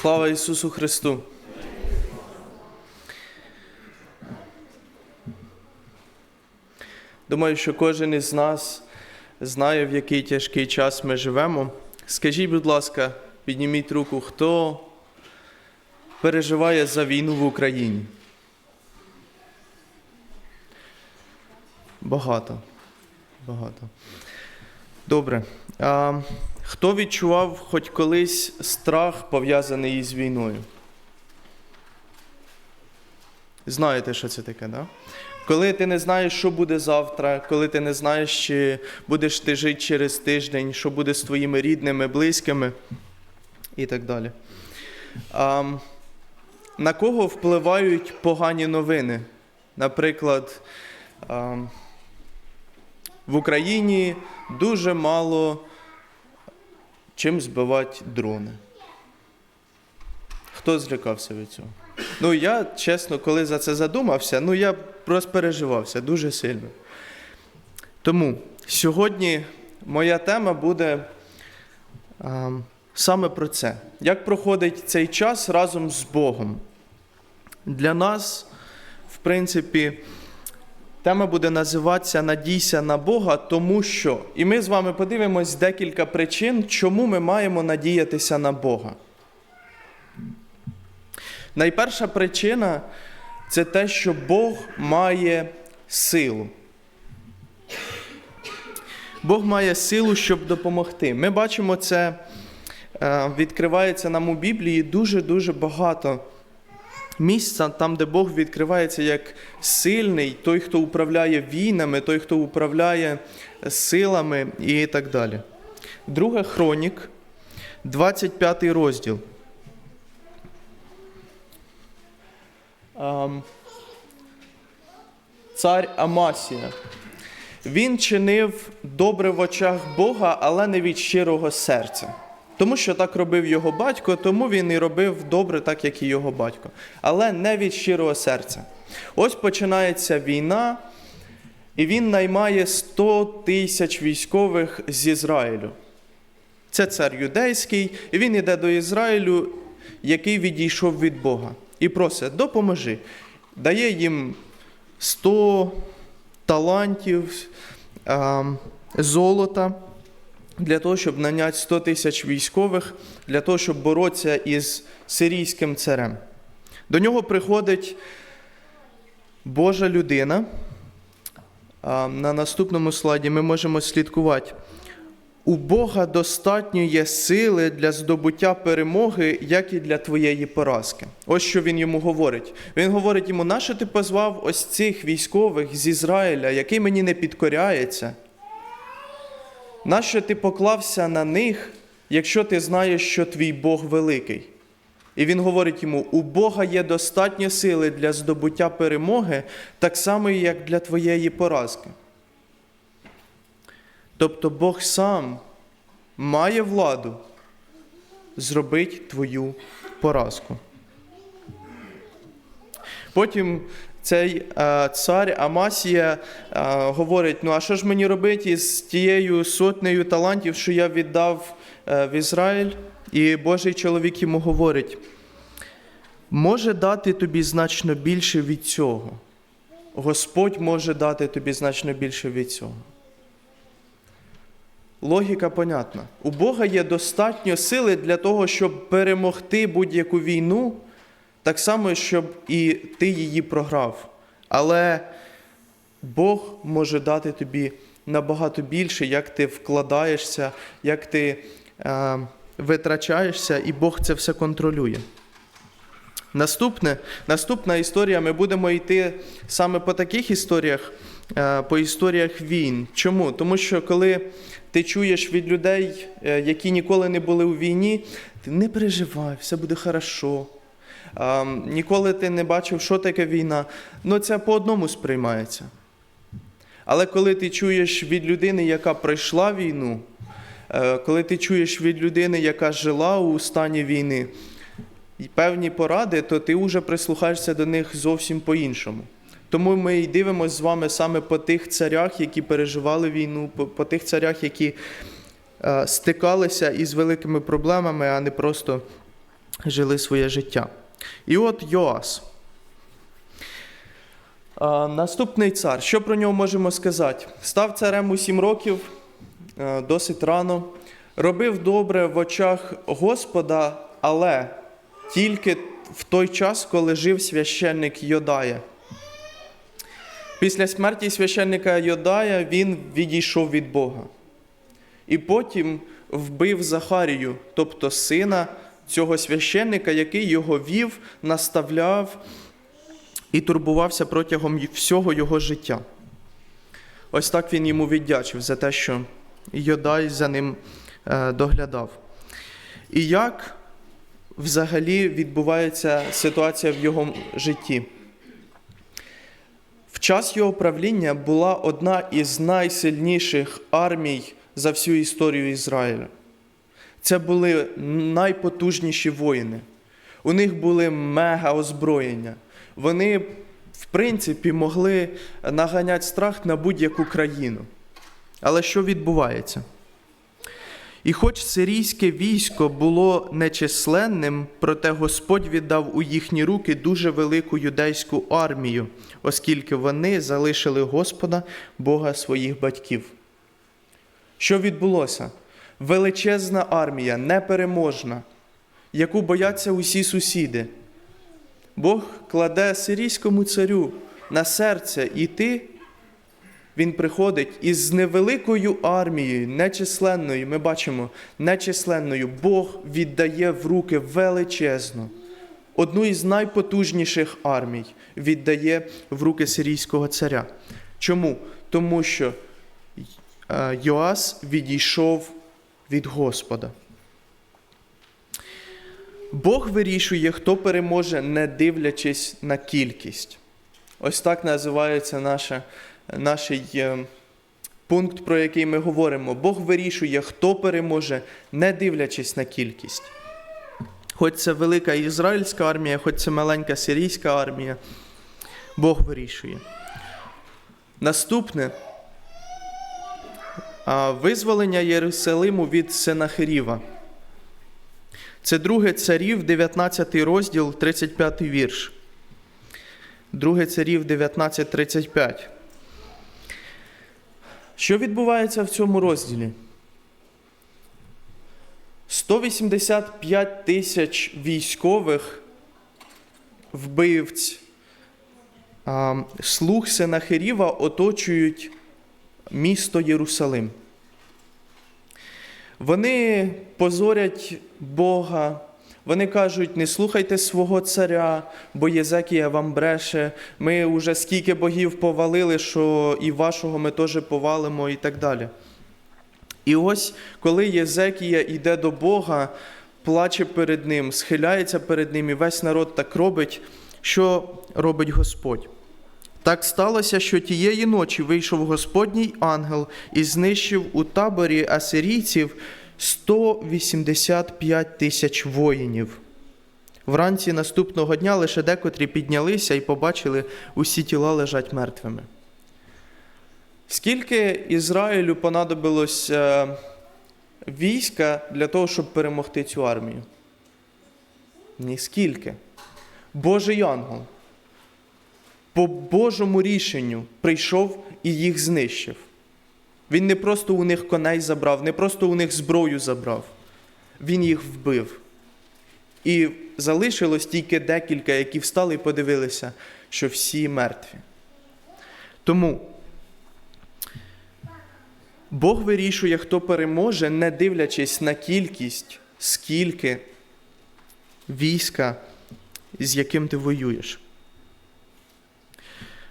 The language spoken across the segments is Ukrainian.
Слава Ісусу Христу! Думаю, що кожен із нас знає, в який тяжкий час ми живемо. Скажіть, будь ласка, підніміть руку, хто переживає за війну в Україні? Багато. Багато. Добре. А, хто відчував хоч колись страх, пов'язаний із війною? Знаєте, що це таке, да? Коли ти не знаєш, що буде завтра, коли ти не знаєш, чи будеш ти жити через тиждень, що буде з твоїми рідними, близькими і так далі. А, на кого впливають погані новини? Наприклад, а, в Україні дуже мало чим збивати дрони. Хто злякався від цього? Ну, я, чесно, коли за це задумався, ну я розпереживався дуже сильно. Тому сьогодні моя тема буде а, саме про це. Як проходить цей час разом з Богом? Для нас, в принципі, Тема буде називатися Надійся на Бога, тому що. І ми з вами подивимось декілька причин, чому ми маємо надіятися на Бога. Найперша причина це те, що Бог має силу. Бог має силу, щоб допомогти. Ми бачимо це, е, відкривається нам у Біблії дуже-дуже багато місця, там, де Бог відкривається як сильний, той, хто управляє війнами, той, хто управляє силами і так далі. Друге хронік, 25 розділ. Ам, Цар Амасія. Він чинив добре в очах Бога, але не від щирого серця. Тому що так робив його батько, тому він і робив добре, так як і його батько, але не від щирого серця. Ось починається війна, і він наймає 100 тисяч військових з Ізраїлю. Це цар юдейський, і він йде до Ізраїлю, який відійшов від Бога, і просить, допоможи. Дає їм 100 талантів а, золота для того, щоб наняти 100 тисяч військових, для того, щоб боротися із сирійським царем. До нього приходить Божа людина. На наступному слайді ми можемо слідкувати. У Бога достатньо є сили для здобуття перемоги, як і для твоєї поразки. Ось що він йому говорить. Він говорить йому, нащо ти позвав ось цих військових з Ізраїля, який мені не підкоряється? Нащо ти поклався на них, якщо ти знаєш, що твій Бог великий? І він говорить йому: у Бога є достатньо сили для здобуття перемоги, так само, як для твоєї поразки. Тобто Бог сам має владу зробити твою поразку. Потім цей е, цар Амасія е, говорить: ну а що ж мені робити із тією сотнею талантів, що я віддав е, в Ізраїль? І Божий чоловік йому говорить: може дати тобі значно більше від цього. Господь може дати тобі значно більше від цього. Логіка понятна. У Бога є достатньо сили для того, щоб перемогти будь-яку війну, так само, щоб і ти її програв. Але Бог може дати тобі набагато більше, як ти вкладаєшся, як ти е, витрачаєшся, і Бог це все контролює. Наступне, Наступна історія, ми будемо йти саме по таких історіях, е, по історіях війн. Чому? Тому що коли ти чуєш від людей, е, які ніколи не були у війні, ти не переживай, все буде хорошо. Ніколи ти не бачив, що таке війна. Ну це по одному сприймається. Але коли ти чуєш від людини, яка пройшла війну, е, коли ти чуєш від людини, яка жила у стані війни, певні поради, то ти вже прислухаєшся до них зовсім по-іншому. Тому ми і дивимося з вами саме по тих царях, які переживали війну, по, по тих царях, які е, стикалися із великими проблемами, а не просто жили своє життя. І от Йоас. Наступний цар. Що про нього можемо сказати? Став царем у сім років, досить рано. Робив добре в очах Господа, але тільки в той час, коли жив священник Йодая. Після смерті священника Йодая він відійшов від Бога. І потім вбив Захарію, тобто сина цього священника, який його вів, наставляв і турбувався протягом всього його життя. Ось так він йому віддячив за те, що Йодай за ним е, доглядав. І як взагалі відбувається ситуація в його житті? В час його правління була одна із найсильніших армій за всю історію Ізраїля. Це були найпотужніші воїни. У них були мега озброєння. Вони, в принципі, могли наганяти страх на будь-яку країну. Але що відбувається? І хоч сирійське військо було нечисленним, проте Господь віддав у їхні руки дуже велику юдейську армію, оскільки вони залишили Господа, Бога своїх батьків. Що відбулося? Величезна армія, непереможна, яку бояться усі сусіди. Бог кладе сирійському царю на серце іти. Він приходить із невеликою армією, нечисленною, ми бачимо, нечисленною, Бог віддає в руки величезну, одну із найпотужніших армій віддає в руки сирійського царя. Чому? Тому що е, Йоас відійшов від Господа. Бог вирішує, хто переможе, не дивлячись на кількість. Ось так називається наша, наш е, пункт, про який ми говоримо. Бог вирішує, хто переможе, не дивлячись на кількість. Хоч це велика ізраїльська армія, хоч це маленька сирійська армія, Бог вирішує. Наступне визволення Єрусалиму від Сенахиріва. Це друге царів, 19 розділ, 35 вірш. Друге царів 19.35. Що відбувається в цьому розділі? 185 тисяч військових вбивць, слуг Сенахиріва оточують місто Єрусалим. Вони позорять Бога, вони кажуть, не слухайте свого царя, бо Єзекія вам бреше, ми вже скільки богів повалили, що і вашого ми теж повалимо, і так далі. І ось коли Єзекія йде до Бога, плаче перед ним, схиляється перед ним, і весь народ так робить, що робить Господь. Так сталося, що тієї ночі вийшов Господній ангел і знищив у таборі асирійців 185 тисяч воїнів. Вранці наступного дня лише декотрі піднялися і побачили, усі тіла лежать мертвими. Скільки Ізраїлю понадобилось е, війська для того, щоб перемогти цю армію? Ніскільки. Божий ангел по Божому рішенню прийшов і їх знищив. Він не просто у них коней забрав, не просто у них зброю забрав, він їх вбив. І залишилось тільки декілька, які встали і подивилися, що всі мертві. Тому Бог вирішує, хто переможе, не дивлячись на кількість, скільки війська, з яким ти воюєш.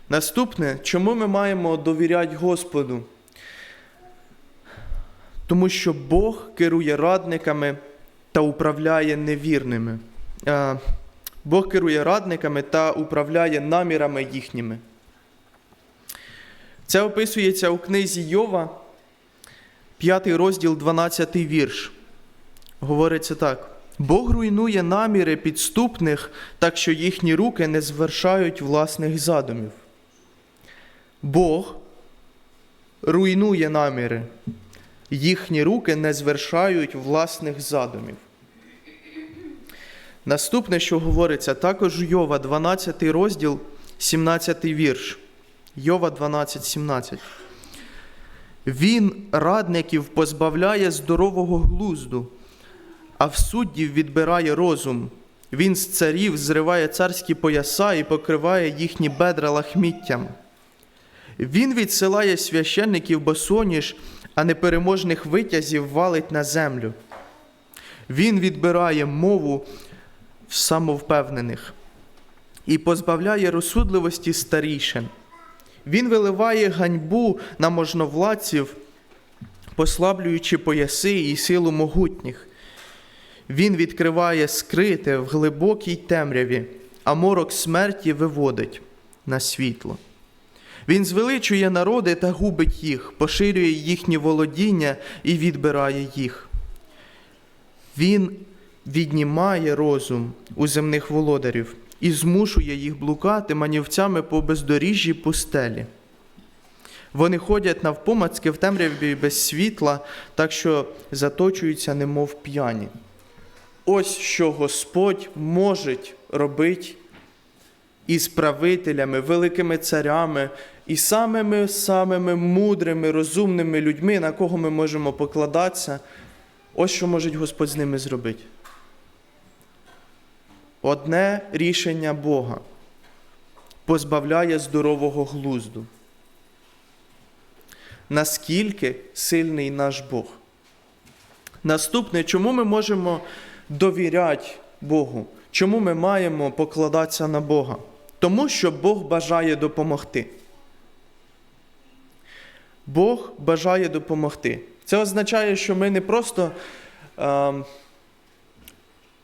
Наступне, чому ми маємо довіряти Господу? Тому що Бог керує радниками та управляє невірними. Бог керує радниками та управляє намірами їхніми. Це описується у книзі Йова, 5 розділ, 12 вірш. Говориться так. Бог руйнує наміри підступних, так що їхні руки не звершають власних задумів. Бог руйнує наміри, їхні руки не звершають власних задумів. Наступне, що говориться, також Йова, 12 розділ, 17 вірш. Йова 12, 17. Він радників позбавляє здорового глузду, а в суддів відбирає розум. Він з царів зриває царські пояса і покриває їхні бедра лахміттям. Він відсилає священників босоніж, а непереможних витязів валить на землю. Він відбирає мову в самовпевнених і позбавляє розсудливості старішин. Він виливає ганьбу на можновладців, послаблюючи пояси і силу могутніх. Він відкриває скрите в глибокій темряві, а морок смерті виводить на світло. Він звеличує народи та губить їх, поширює їхні володіння і відбирає їх. Він віднімає розум у земних володарів і змушує їх блукати манівцями по бездоріжжі пустелі. Вони ходять навпомацки в темряві без світла, так що заточуються, немов п'яні. Ось що Господь може робити із правителями, великими царями і самими самими мудрими, розумними людьми, на кого ми можемо покладатися. Ось що може Господь з ними зробити. Одне рішення Бога позбавляє здорового глузду. Наскільки сильний наш Бог? Наступне, чому ми можемо довіряти Богу? Чому ми маємо покладатися на Бога? Тому що Бог бажає допомогти. Бог бажає допомогти. Це означає, що ми не просто е,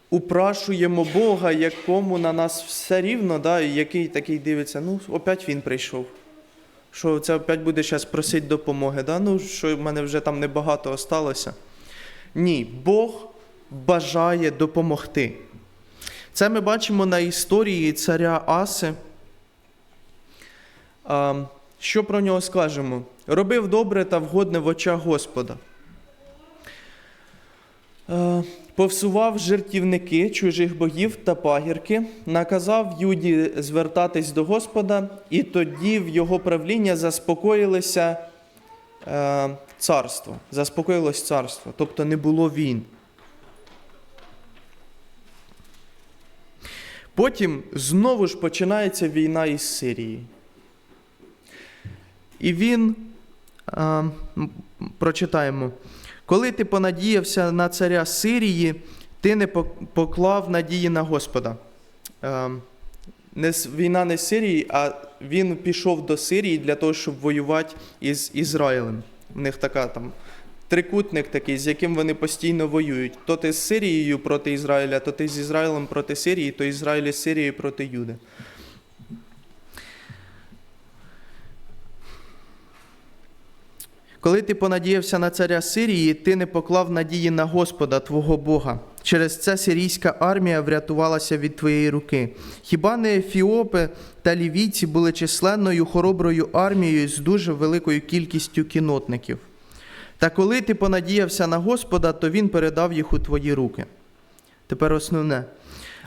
упрашуємо Бога, якому на нас все рівно, да, і який такий дивиться, ну, опять він прийшов. Що це опять буде зараз просити допомоги, да? ну, що в мене вже там небагато осталося. Ні, Бог бажає допомогти. Це ми бачимо на історії царя Аси. А, Що про нього скажемо? Робив добре та вгодне в очах Господа. Повсував жертівники чужих богів та пагірки, наказав Юді звертатись до Господа, і тоді в його правління заспокоїлося е, царство. Заспокоїлось царство, тобто не було війн. Потім знову ж починається війна із Сирії. І він, а, прочитаємо, коли ти понадіявся на царя Сирії, ти не поклав надії на Господа. А, не, війна не з Сирії, а він пішов до Сирії для того, щоб воювати із Ізраїлем. У них така там трикутник такий, з яким вони постійно воюють. То ти з Сирією проти Ізраїля, то ти з Ізраїлем проти Сирії, то Ізраїль з Сирією проти Юди. Коли ти понадіявся на царя Сирії, ти не поклав надії на Господа, твого Бога. Через це сирійська армія врятувалася від твоєї руки. Хіба не ефіопи та лівійці були численною хороброю армією з дуже великою кількістю кінотників? Та коли ти понадіявся на Господа, то Він передав їх у твої руки. Тепер основне.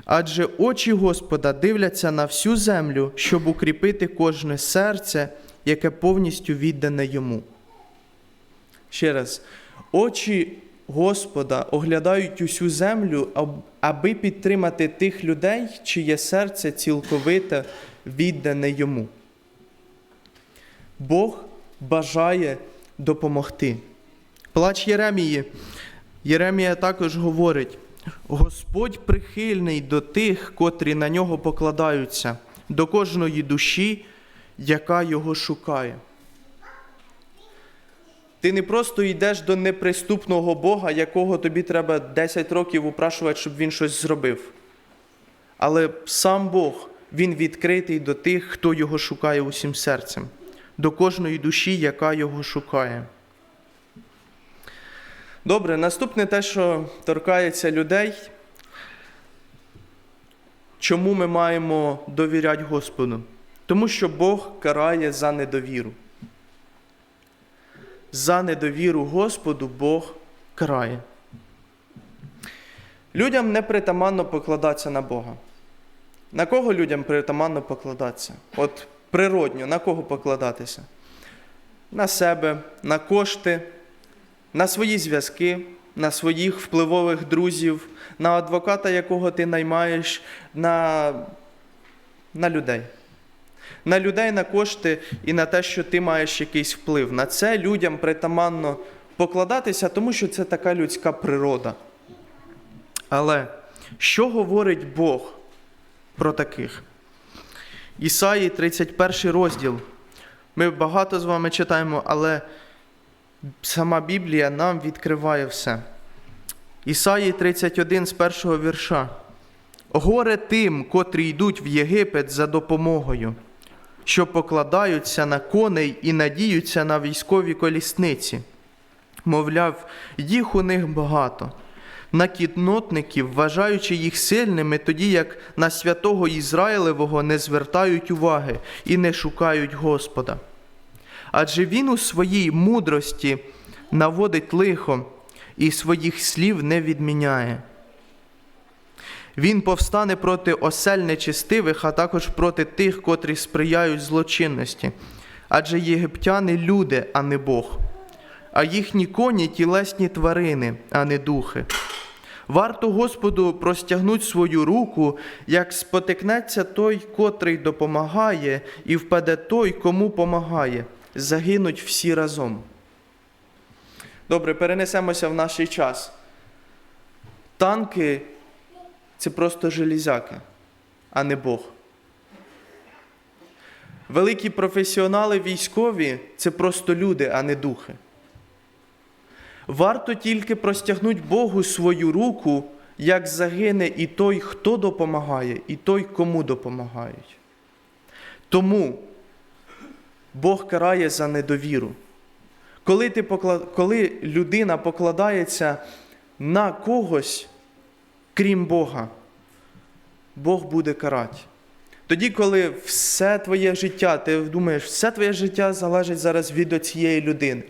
Адже очі Господа дивляться на всю землю, щоб укріпити кожне серце, яке повністю віддане йому. Ще раз, очі Господа оглядають усю землю, аби підтримати тих людей, чиє серце цілковито віддане йому. Бог бажає допомогти. Плач Єремії. Єремія також говорить: Господь прихильний до тих, котрі на нього покладаються, до кожної душі, яка його шукає. Ти не просто йдеш до неприступного Бога, якого тобі треба 10 років упрашувати, щоб він щось зробив. Але сам Бог, Він відкритий до тих, хто його шукає усім серцем, до кожної душі, яка його шукає. Добре, наступне те, що торкається людей. Чому ми маємо довіряти Господу? Тому що Бог карає за недовіру. За недовіру Господу Бог карає. Людям не притаманно покладатися на Бога. На кого людям притаманно покладатися? От природньо, на кого покладатися? На себе, на кошти, на свої зв'язки, на своїх впливових друзів, на адвоката, якого ти наймаєш, на, на людей. На людей, на кошти і на те, що ти маєш якийсь вплив. На це людям притаманно покладатися, тому що це така людська природа. Але що говорить Бог про таких? Ісаї 31 розділ. Ми багато з вами читаємо, але сама Біблія нам відкриває все. Ісаї 31 з першого вірша. Горе тим, котрі йдуть в Єгипет за допомогою, що покладаються на коней і надіються на військові колісниці. Мовляв, їх у них багато. На кітнотників, вважаючи їх сильними, тоді як на святого Ізраїлевого не звертають уваги і не шукають Господа. Адже він у своїй мудрості наводить лихо і своїх слів не відміняє. Він повстане проти осель нечистивих, а також проти тих, котрі сприяють злочинності. Адже єгиптяни люди, а не Бог, а їхні коні тілесні тварини, а не духи. Варто Господу простягнуть свою руку, як спотикнеться той, котрий допомагає, і впаде той, кому помагає. Загинуть всі разом. Добре, перенесемося в наш час. Танки це просто железяки, а не Бог. Великі професіонали військові це просто люди, а не духи. Варто тільки простягнути Богу свою руку, як загине і той, хто допомагає, і той, кому допомагають. Тому Бог карає за недовіру. Коли, ти покла... Коли людина покладається на когось, крім Бога, Бог буде карати. Тоді, коли все твоє життя, ти думаєш, все твоє життя залежить зараз від цієї людини,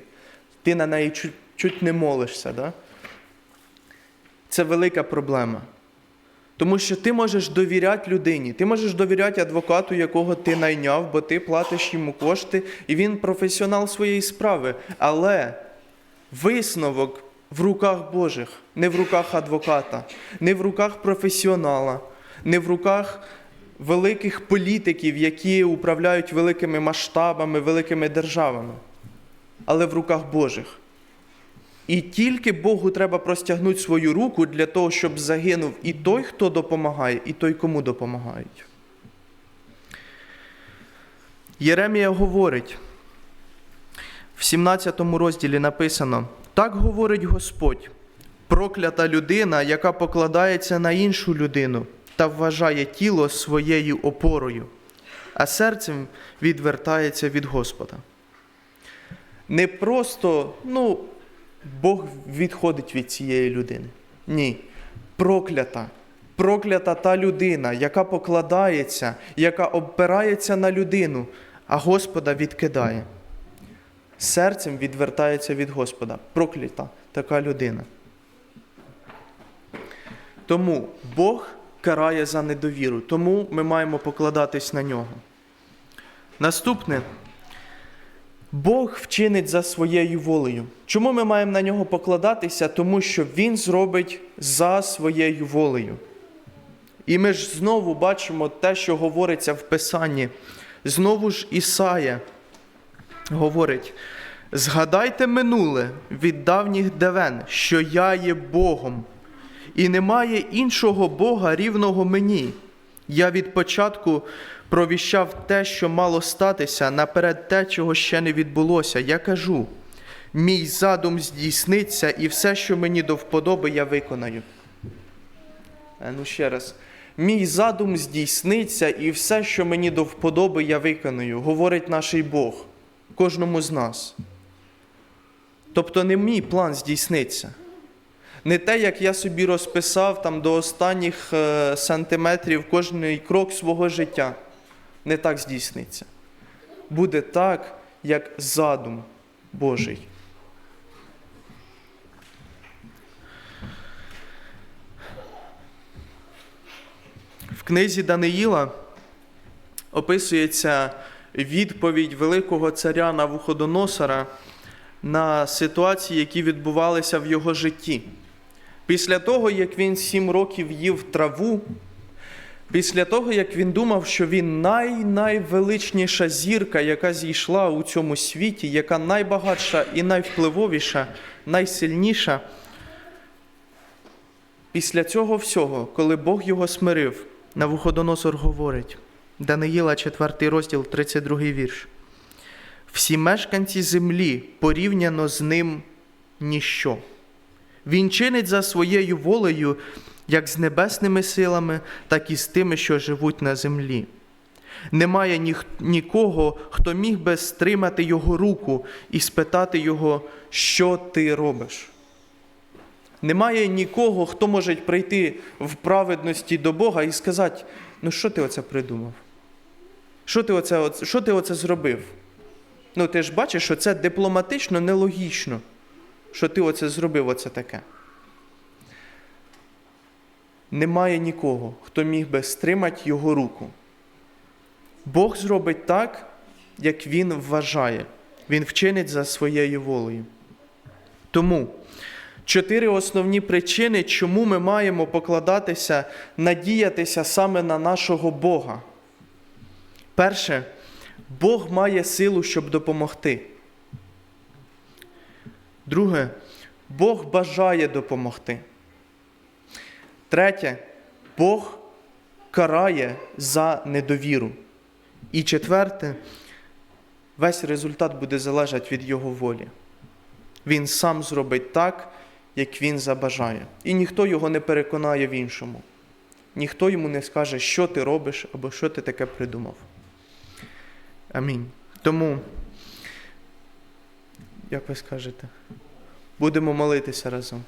ти на неї чуть, чуть не молишся, да? це велика проблема. Тому що ти можеш довіряти людині, ти можеш довіряти адвокату, якого ти найняв, бо ти платиш йому кошти, і він професіонал своєї справи. Але висновок в руках Божих, не в руках адвоката, не в руках професіонала, не в руках великих політиків, які управляють великими масштабами, великими державами, але в руках Божих. І тільки Богу треба простягнути свою руку для того, щоб загинув і той, хто допомагає, і той, кому допомагають. Єремія говорить, в 17 розділі написано: так говорить Господь, проклята людина, яка покладається на іншу людину та вважає тіло своєю опорою, а серцем відвертається від Господа. Не просто, ну, Бог відходить від цієї людини. Ні. Проклята. Проклята та людина, яка покладається, яка опирається на людину, а Господа відкидає. Серцем відвертається від Господа. Проклята така людина. Тому Бог карає за недовіру, тому ми маємо покладатись на нього. Наступне. Бог вчинить за своєю волею. Чому ми маємо на нього покладатися? Тому що Він зробить за своєю волею. І ми ж знову бачимо те, що говориться в Писанні. Знову ж Ісая говорить: згадайте минуле від давніх давен, що я є Богом, і немає іншого Бога рівного мені. Я від початку провіщав те, що мало статися, наперед те, чого ще не відбулося. Я кажу: мій задум здійсниться, і все, що мені до вподоби, я виконаю. А ну ще раз. Мій задум здійсниться, і все, що мені до вподоби, я виконую, говорить наш Бог кожному з нас. Тобто не мій план здійсниться. Не те, як я собі розписав там до останніх е, сантиметрів кожний крок свого життя. Не так здійсниться. Буде так, як задум Божий. В книзі Даниїла описується відповідь великого царя Навуходоносора на ситуації, які відбувалися в його житті. Після того, як він сім років їв траву, після того, як він думав, що він най-найвеличніша зірка, яка зійшла у цьому світі, яка найбагатша і найвпливовіша, найсильніша, після цього всього, коли Бог його смирив, Навуходоносор говорить, Даниїла, 4 розділ, 32 вірш. Всі мешканці землі порівняно з ним ніщо. Він чинить за своєю волею як з небесними силами, так і з тими, що живуть на землі. Немає ніх- нікого, хто міг би стримати його руку і спитати його, що ти робиш. Немає нікого, хто може прийти в праведності до Бога і сказати, ну що ти оце придумав? Що ти оце- що ти оце зробив? Ну, ти ж бачиш, що це дипломатично нелогічно, що ти оце зробив оце таке. Немає нікого, хто міг би стримати його руку. Бог зробить так, як він вважає. Він вчинить за своєю волею. Тому чотири основні причини, чому ми маємо покладатися, надіятися саме на нашого Бога. Перше, Бог має силу, щоб допомогти. Друге, Бог бажає допомогти. Третє, Бог карає за недовіру. І четверте, весь результат буде залежати від Його волі. Він сам зробить так, як він забажає. І ніхто його не переконає в іншому. Ніхто йому не скаже, що ти робиш або що ти таке придумав. Амінь. Тому, як ви скажете, будемо молитися разом.